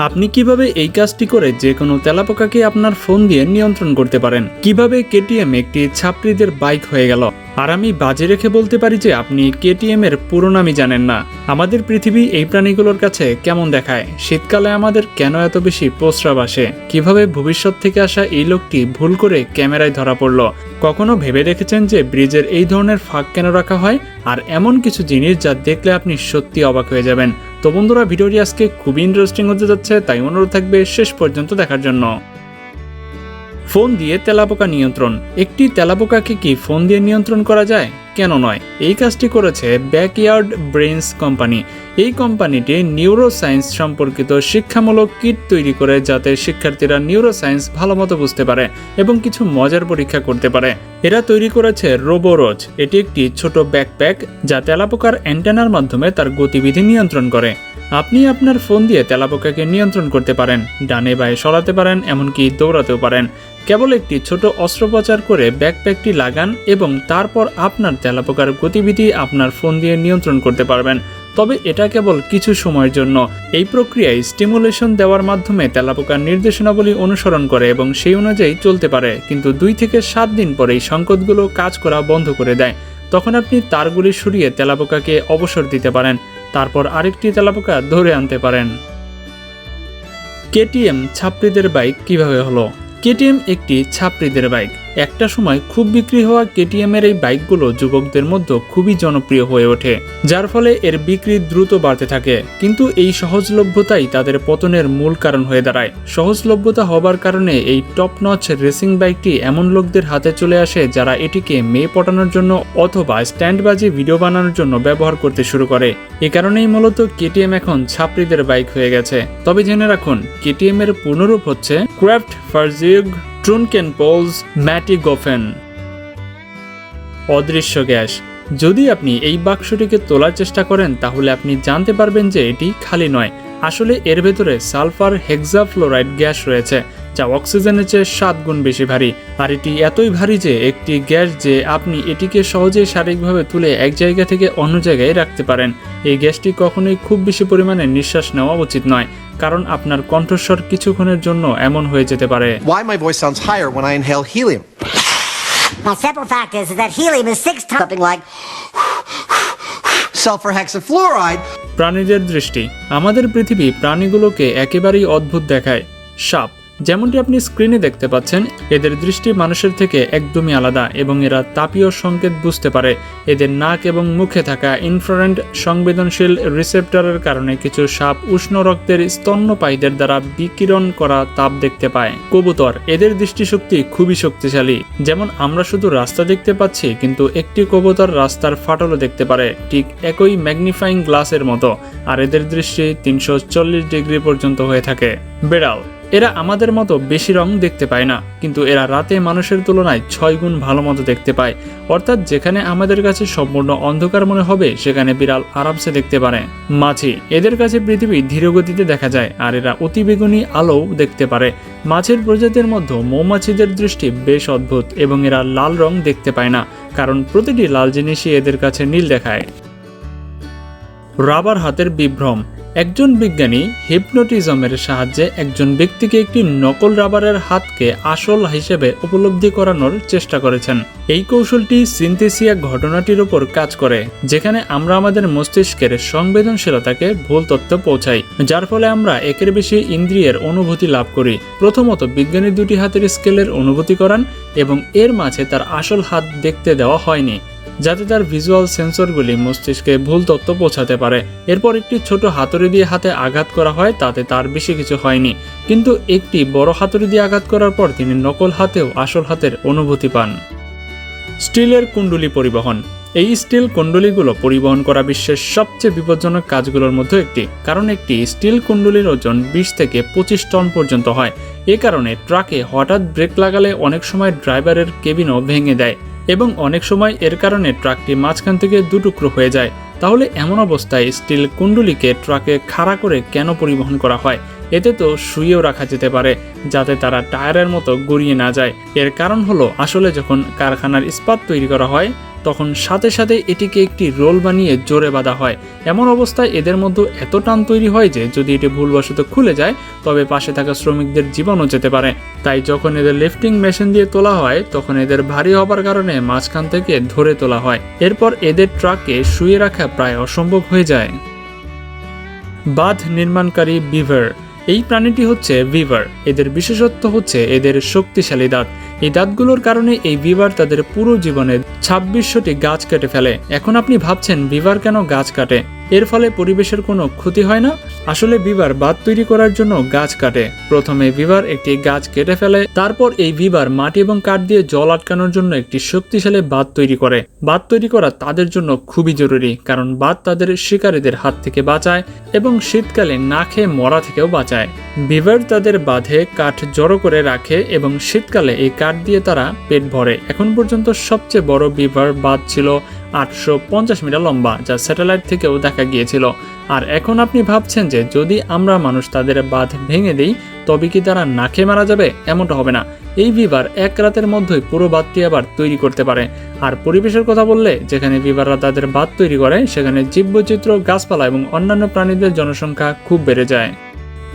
আপনি কীভাবে এই কাজটি করে যে কোনো তেলাপোকাকে আপনার ফোন দিয়ে নিয়ন্ত্রণ করতে পারেন? কীভাবে কেটিএম একটি ছাত্রীদের বাইক হয়ে গেল? আর আমি বাজে রেখে বলতে পারি যে আপনি কেটিএম এর পুরো নামই জানেন না। আমাদের পৃথিবী এই প্রাণীগুলোর কাছে কেমন দেখায়? শীতকালে আমাদের কেন এত বেশি প্রস্রাব আসে? কীভাবে ভবিষ্যৎ থেকে আসা এই লোকটি ভুল করে ক্যামেরায় ধরা পড়ল? কখনো ভেবে দেখেছেন যে ব্রিজের এই ধরনের ফাঁক কেন রাখা হয়? আর এমন কিছু জিনিস যা দেখলে আপনি সত্যি অবাক হয়ে যাবেন। তো বন্ধুরা, ভিডিওটি আজকে খুবই ইন্টারেস্টিং হতে যাচ্ছে, তাই অনুরোধ থাকবে শেষ পর্যন্ত দেখার জন্য। ফোন দিয়ে তেলাপোকা নিয়ন্ত্রণ। একটি তেলাপোকাকে কি ফোন দিয়ে নিয়ন্ত্রণ করা যায়? কেন নয়? এই কাজটি করেছে ব্যাকইয়ার্ড ব্রেইনস কোম্পানি এই কোম্পানিটি নিউরো সায়েন্স সম্পর্কিত শিক্ষামূলক কিট তৈরি করে যাতে শিক্ষার্থীরা নিউরো সায়েন্স ভালো মতো বুঝতে পারে এবং কিছু মজার পরীক্ষা করতে পারে। এরা তৈরি করেছে রোবোরোজ এটি একটি ছোট ব্যাকপ্যাক যা তেলাপোকার অ্যান্টেনার মাধ্যমে তার গতিবিধি নিয়ন্ত্রণ করে। আপনি আপনার ফোন দিয়ে তেলাপোকাকে নিয়ন্ত্রণ করতে পারেন, ডানে বায়ে সরাতে পারেন, এমনকি দৌড়াতেও পারেন। কেবল একটি ছোট অস্ত্রোপচার করে ব্যাকপ্যাকটি লাগান এবং তারপর আপনার তেলাপোকার গতিবিধি আপনার ফোন দিয়ে নিয়ন্ত্রণ করতে পারবেন। তবে এটা কেবল কিছু সময়ের জন্য। এই প্রক্রিয়ায় স্টিমুলেশন দেওয়ার মাধ্যমে তেলাপোকার নির্দেশনাবলী অনুসরণ করে এবং সেই অনুযায়ী চলতে পারে, কিন্তু দুই থেকে সাত দিন পরে এই সংকটগুলো কাজ করা বন্ধ করে দেয়। তখন আপনি তারগুলি সরিয়ে তেলাপোকাকে অবসর দিতে পারেন। তারপর আরেকটি তেলাপোকা ধরে আনতে পারেন। কেটিএম ছাত্রীদের বাইক কীভাবে হলো? কেটিএম একটি ছাত্রীদের বাইক। একটা সময় খুব বিক্রি হওয়া কেটিএম এর এই বাইকগুলো যুবকদের মধ্যে খুবই জনপ্রিয় হয়ে ওঠে, যার ফলে এর বিক্রি দ্রুত বাড়তে থাকে। কিন্তু এই সহজলভ্যতাই তাদের পতনের মূল কারণ হয়ে দাঁড়ায়। সহজলভ্যতা হবার কারণে এই টপ নচ রেসিং বাইকটি এমন লোকদের হাতে চলে আসে যারা এটিকে মেয়ে পটানোর জন্য অথবা স্ট্যান্ডবাজি ভিডিও বানানোর জন্য ব্যবহার করতে শুরু করে। এ কারণেই মূলত কেটিএম এখন ছাত্রীদের বাইক হয়ে গেছে। তবে জেনে রাখুন কেটিএম এর পূর্ণরূপ হচ্ছে ক্রাফট ফার্জিগ ট্রুনকেন ম্যাটি গোফেন অদৃশ্য গ্যাস। যদি আপনি এই বাক্সটিকে তোলার চেষ্টা করেন, তাহলে আপনি জানতে পারবেন যে এটি খালি নয়। আসলে এর ভেতরে সালফার হেক্সাফ্লোরাইড গ্যাস রয়েছে, যা অক্সিজেনের চেয়ে সাত গুণ বেশি ভারী। আর এটি এতই ভারী যে একটি গ্যাস যে আপনি এটিকে সহজেই শারীরিকভাবে তুলে এক জায়গা থেকে অন্য জায়গায় রাখতে পারেন। এই গ্যাসটি কখনোই খুব বেশি পরিমাণে নিঃশ্বাস নেওয়া উচিত নয়। কারণ আপনার কণ্ঠস্বর কিছুক্ষণের জন্য এমন হয়ে যেতে পারে Why my voice sounds higher when I inhale helium? My simple fact is that helium is six times something like Sulfur hexafluoride. প্রাণীদের দৃষ্টি আমাদের পৃথিবী প্রাণীগুলোকে একেবারেই অদ্ভুত দেখায় সাপ যেমনটি আপনি স্ক্রিনে দেখতে পাচ্ছেন, এদের দৃষ্টি মানুষের থেকে একদমই আলাদা এবং এরা তাপীয় সংকেত বুঝতে পারে। এদের নাক এবং মুখে থাকা ইনফ্রারেন্ট সংবেদনশীল রিসেপ্টরের কারণে কিছু সাপ উষ্ণ রক্তের স্তন্যপায়ীদের দ্বারা বিকিরণ করা তাপ দেখতে পায়। কবুতর, এদের দৃষ্টিশক্তি খুবই শক্তিশালী। যেমন আমরা শুধু রাস্তা দেখতে পাচ্ছি, কিন্তু একটি কবুতর রাস্তার ফাটলও দেখতে পারে, ঠিক একই ম্যাগনিফাইং গ্লাসের মতো। আর এদের দৃষ্টি তিনশো চল্লিশ ডিগ্রি পর্যন্ত হয়ে থাকে। বেড়াল এরা আমাদের মতো বেশি রং দেখতে পায় না, কিন্তু এরা রাতে মানুষের তুলনায় ছয় গুণ ভালো মতো দেখতে পায়। অর্থাৎ যেখানে আমাদের কাছে সম্পূর্ণ অন্ধকার মনে হবে, সেখানে বিড়াল আরামসে দেখতে পারে। মাছি এদের কাছে পৃথিবী ধীরগতিতে দেখা যায়, আর এরা অতিবেগুনি আলোও দেখতে পারে। মাছের প্রজাতির মধ্যে মৌমাছিদের দৃষ্টি বেশ অদ্ভুত, এবং এরা লাল রং দেখতে পায় না, কারণ প্রতিটি লাল জিনিসই এদের কাছে নীল দেখায়। রাবার হাতের বিভ্রম একজন বিজ্ঞানী হিপনোটিজমের সাহায্যে একজন ব্যক্তিকে একটি নকল রাবারের হাতকে আসল হিসেবে উপলব্ধি করানোর চেষ্টা করেছেন। এই কৌশলটি সিনথেসিয়া ঘটনাটির উপর কাজ করে, যেখানে আমরা আমাদের মস্তিষ্কের সংবেদনশীলতাকে ভুল তথ্য পৌঁছাই, যার ফলে আমরা একের বেশি ইন্দ্রিয়ের অনুভূতি লাভ করি। প্রথমত, বিজ্ঞানী দুটি হাতের স্কেলের অনুভূতি করান এবং এর মাঝে তার আসল হাত দেখতে দেওয়া হয়নি। যাতে তার ভিজুয়াল সেন্সরগুলি মস্তিষ্কে ভুল তথ্য পৌঁছাতে পারে। এরপর একটি ছোট হাতুড়ি দিয়ে হাতে আঘাত করা হয়, তাতে তার বেশি কিছু হয়নি। কিন্তু একটি বড় হাতুড়ি দিয়ে আঘাত করার পর তিনি নকল হাতেও আসল হাতের অনুভূতি পান। স্টিলের কুণ্ডলি পরিবহন। এই স্টিল কুণ্ডলিগুলো পরিবহন করা বিশ্বের সবচেয়ে বিপজ্জনক কাজগুলোর মধ্যে একটি। কারণ একটি স্টিল কুণ্ডলির ওজন বিশ থেকে পঁচিশ টন পর্যন্ত হয়। এ কারণে ট্রাকে হঠাৎ ব্রেক লাগালে অনেক সময় ড্রাইভারের কেবিনও ভেঙে দেয়। এবং অনেক সময় এর কারণে ট্রাকটি মাঝখান থেকে দুটুকরো হয়ে যায়। তাহলে এমন অবস্থায় স্টিল কুণ্ডুলিকে ট্রাকে খাড়া করে কেন পরিবহন করা হয়? এতে তো শুয়েও রাখা যেতে পারে, যাতে তারা টায়ারের মতো গড়িয়ে না যায়। এর কারণ হলো, আসলে যখন কারখানার ইস্পাত তৈরি করা হয়, তখন সাথে সাথে এটিকে একটি রোল বানিয়ে জোরে বাঁধা হয়। এমন অবস্থায় এদের মধ্যে এত টান তৈরি হয় যে, যদি এটি ভুলবশত খুলে যায়, তবে পাশে থাকা শ্রমিকদের জীবনও যেতে পারে। তাই যখন এদের লিফটিং মেশিন দিয়ে তোলা হয়, তখন এদের ভারী হবার কারণে মাঝখান থেকে ধরে তোলা হয়। এরপর এদের ট্রাকে শুয়ে রাখা প্রায় অসম্ভব হয়ে যায়। বাঁধ নির্মাণকারী বিভার এই প্রাণীটি হচ্ছে ভিভার। এদের বিশেষত্ব হচ্ছে এদের শক্তিশালী দাঁত। এই দাঁতগুলোর কারণে এই বিভার তাদের পুরো জীবনে ছাব্বিশশোটি গাছ কেটে ফেলে। এখন আপনি ভাবছেন বিভার কেন গাছ কাটে? এর ফলে পরিবেশের কোনো ক্ষতি হয় না। আসলে বিভার বাঁধ তৈরি করার জন্য গাছ কাটে। প্রথমে বিভার একটি গাছ কেটে ফেলে, তারপর এই বিভার মাটি এবং কাঠ দিয়ে জল আটকানোর জন্য একটি শক্তিশালী বাঁধ তৈরি করে। বাঁধ তৈরি করা তাদের জন্য খুবই জরুরি, কারণ বাঁধ তাদের শিকারীদের হাত থেকে বাঁচায় এবং শীতকালে না খেয়ে মরা থেকেও বাঁচায়। বিবার তাদের বাঁধে কাঠ জড়ো করে রাখে এবং শীতকালে এই কাঠ দিয়ে তারা পেট ভরে। এখন পর্যন্ত সবচেয়ে বড় বিভার বাঁধ ছিল আটশো পঞ্চাশ মিটার লম্বা, যা স্যাটেলাইট থেকেও দেখা গিয়েছিল। আর এখন আপনি ভাবছেন যে যদি আমরা মানুষ তাদের বাঁধ ভেঙে দিই, তবে কি তারা না খেয়ে মারা যাবে? এমনটা হবে না। এই বিভার এক রাতের মধ্যেই পুরো বাঁধটি আবার তৈরি করতে পারে। আর পরিবেশের কথা বললে, যেখানে বিভাররা তাদের বাঁধ তৈরি করে, সেখানে জীববৈচিত্র্য, গাছপালা এবং অন্যান্য প্রাণীদের জনসংখ্যা খুব বেড়ে যায়।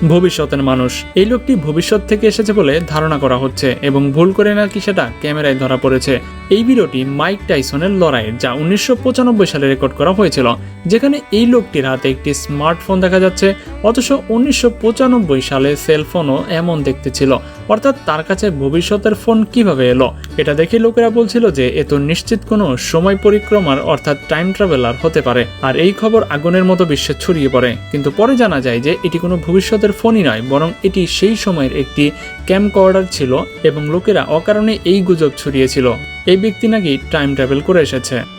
ভবিষ্যতের মানুষ। এই লোকটি ভবিষ্যৎ থেকে এসেছে বলে ধারণা করা হচ্ছে এবং ভুল করে নাকি সেটা ক্যামেরায় ধরা পড়েছে। এই ভিডিওটি মাইক টাইসনের লড়াই যা উনিশশো পঁচানব্বই সালে রেকর্ড করা হয়েছিল, যেখানে এই লোকটির হাতে একটি স্মার্টফোন দেখা যাচ্ছে, অথচ উনিশশো পঁচানব্বই সালে সেলফোনও এমন দেখতে ছিল। অর্থাৎ তার কাছে ভবিষ্যতের ফোন কীভাবে এলো? এটা দেখে লোকেরা বলছিল যে, এ তো নিশ্চিত কোনো সময় পরিক্রমার অর্থাৎ টাইম ট্রাভেলার হতে পারে। আর এই খবর আগুনের মতো বিশ্বে ছড়িয়ে পড়ে। কিন্তু পরে জানা যায় যে, এটি কোনো ভবিষ্যতের ফোনই নয়, বরং এটি সেই সময়ের একটি ক্যাম্পকর্ডার ছিল এবং লোকেরা অকারণে এই গুজব ছড়িয়েছিল। এই ব্যক্তি নাকি টাইম ট্রাভেল করে এসেছে।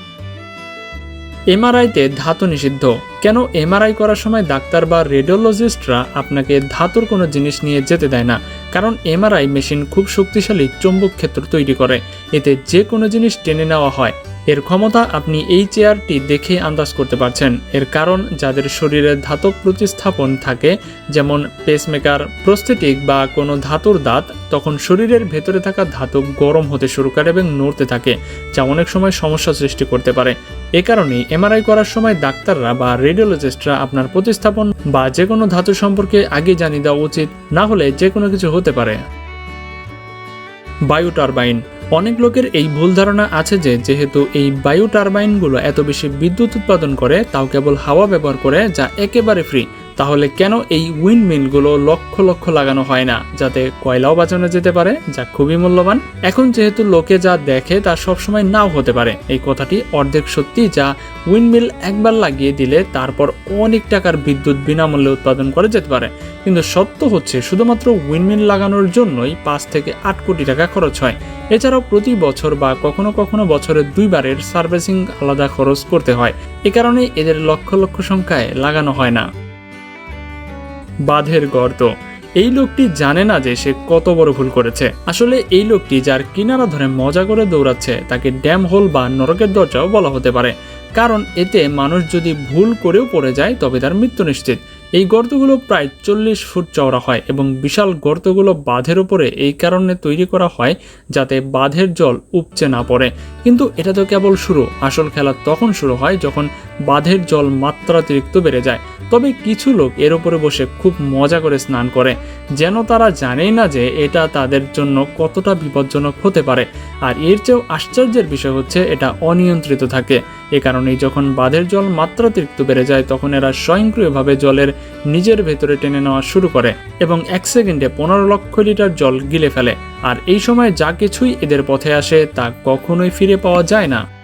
এমআরআইতে ধাতু নিষিদ্ধ। কেন এমআরআই করার সময় ডাক্তার বা রেডিওলজিস্টরা আপনাকে ধাতুর কোনো জিনিস নিয়ে যেতে দেয় না? কারণ এমআরআই মেশিন খুব শক্তিশালী চৌম্বক ক্ষেত্র তৈরি করে। এতে যে কোনো জিনিস টেনে নেওয়া হয়। এর ক্ষমতা আপনি এই চেয়ারটি দেখে আন্দাজ করতে পারছেন। এর কারণ যাদের শরীরে ধাতব প্রতিস্থাপন থাকে, যেমন পেসমেকার প্রস্থেটিক বা কোনো ধাতুর দাঁত, তখন শরীরের ভেতরে থাকা ধাতু গরম হতে শুরু করে এবং নড়তে থাকে, যা অনেক সময় সমস্যা সৃষ্টি করতে পারে। এ কারণে এমআরআই করার সময় ডাক্তাররা বা রেডিওলজিস্টরা আপনার প্রতিস্থাপন বা যে কোনো ধাতু সম্পর্কে আগে জানিয়ে দেওয়া উচিত, না হলে যে কোনো কিছু হতে পারে। বায়ু টারবাইন অনেক লোকের এই ভুল ধারণা আছে যে, যেহেতু এই বায়ু টারবাইনগুলো এত বেশি বিদ্যুৎ উৎপাদন করে, তাও কেবল হাওয়া ব্যবহার করে, যা একেবারে ফ্রি তাহলে কেন এই উইন্ডমিলগুলো লক্ষ লক্ষ লাগানো হয় না? যাতে কয়লাও বাঁচানো যেতে পারে, যা খুবই মূল্যবান। এখন যেহেতু লোকে যা দেখে তা সবসময় নাও হতে পারে। এই কথাটি অর্ধেক সত্যি যা উইন্ডমিল একবার লাগিয়ে দিলে তারপর অনেক টাকার বিদ্যুৎ বিনামূল্যে উৎপাদন করা যেতে পারে। কিন্তু সত্য হচ্ছে, শুধুমাত্র উইন্ডমিল লাগানোর জন্যই পাঁচ থেকে আট কোটি টাকা খরচ হয়। এছাড়াও প্রতি বছর বা কখনো কখনো বছরের দুইবারের সার্ভিসিং আলাদা খরচ করতে হয়। এ কারণে এদের লক্ষ লক্ষ সংখ্যায় লাগানো হয় না। বাঁধের গর্ত। এই লোকটি জানে না যে সে কত বড় ভুল করেছে। আসলে এই লোকটি যার কিনারা ধরে মজা করে দৌড়াচ্ছে, তাকে ড্যাম হোল বা নরকের দরজাও বলা হতে পারে। কারণ এতে মানুষ যদি ভুল করেও পড়ে যায়, তবে তার মৃত্যু নিশ্চিত। এই গর্তগুলো প্রায় চল্লিশ ফুট চওড়া হয় এবং বিশাল গর্তগুলো বাঁধের উপরে এই কারণে তৈরি করা হয় যাতে বাঁধের জল উপচে না পড়ে। কিন্তু এটা তো কেবল শুরু। আসল খেলা তখন শুরু হয় যখন বাঁধের জল মাত্রাতিরিক্ত বেড়ে যায়। তবে কিছু লোক এর উপরে বসে খুব মজা করে স্নান করে। যেন তারা জানেই না যে এটা তাদের জন্য কতটা বিপজ্জনক হতে পারে। আর এর চেয়েও আশ্চর্যের বিষয় হচ্ছে, এটা অনিয়ন্ত্রিত থাকে। এ কারণেই যখন বাঁধের জল মাত্রাতিরিক্ত বেড়ে যায়, তখন এরা স্বয়ংক্রিয়ভাবে জলের নিজের ভেতরে টেনে নেওয়া শুরু করে এবং এক সেকেন্ডে পনেরো লক্ষ লিটার জল গিলে ফেলে। আর এই সময় যা কিছুই এদের পথে আসে, তা কখনোই ফিরে পাওয়া যায় না।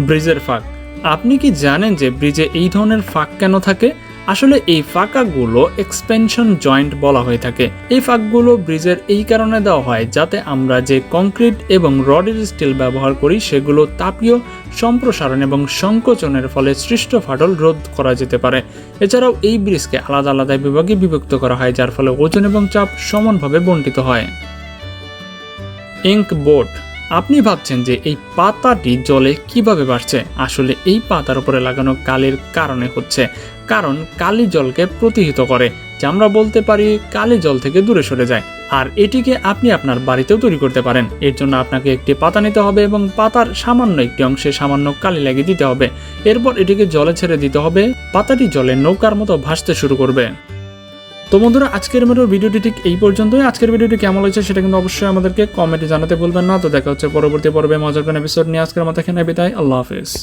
ব্রিজের ফাঁক। আপনি কি জানেন যে ব্রিজে এই ধরনের ফাঁক কেন থাকে? আসলে এই ফাঁকাগুলো এক্সপেনশন জয়েন্ট বলা হয়ে থাকে। এই ফাঁকগুলো ব্রিজের এই কারণে দেওয়া হয় যাতে আমরা যে কংক্রিট এবং রডের স্টিল ব্যবহার করি, সেগুলো তাপীয়, সম্প্রসারণ এবং সংকোচনের ফলে সৃষ্ট ফাটল রোধ করা যেতে পারে। এছাড়াও এই ব্রিজকে আলাদা আলাদা বিভাগে বিভক্ত করা হয়, যার ফলে ওজন এবং চাপ সমানভাবে বন্টিত হয়। ইঙ্ক বোট আপনি ভাবছেন যে এই পাতাটি জলে কীভাবে বাড়ছে? আসলে এই পাতার উপরে লাগানো কালির কারণে হচ্ছে। কারণ কালি জলকে প্রতিহিত করে, যা আমরা বলতে পারি কালি জল থেকে দূরে সরে যায়। আর এটিকে আপনি আপনার বাড়িতেও তৈরি করতে পারেন। এর জন্য আপনাকে একটি পাতা নিতে হবে এবং পাতার সামান্য একটি অংশে সামান্য কালি লাগিয়ে দিতে হবে। এরপর এটিকে জলে ছেড়ে দিতে হবে। পাতাটি জলে নৌকার মতো ভাসতে শুরু করবে। তো বন্ধুরা, আজকের মেরোর ভিডিওটি ঠিক এই পর্যন্তই। আজকের ভিডিওটি কেমন হয়েছে সেটা কিন্তু অবশ্যই আমাদেরকে কমেন্টে জানাতে ভুলবেন না। তো দেখা হচ্ছে পরবর্তী পর্বে মজার কোন এপিসোড নিয়ে। আজকের মতো এখানে বিদায়। আল্লাহ হাফিজ।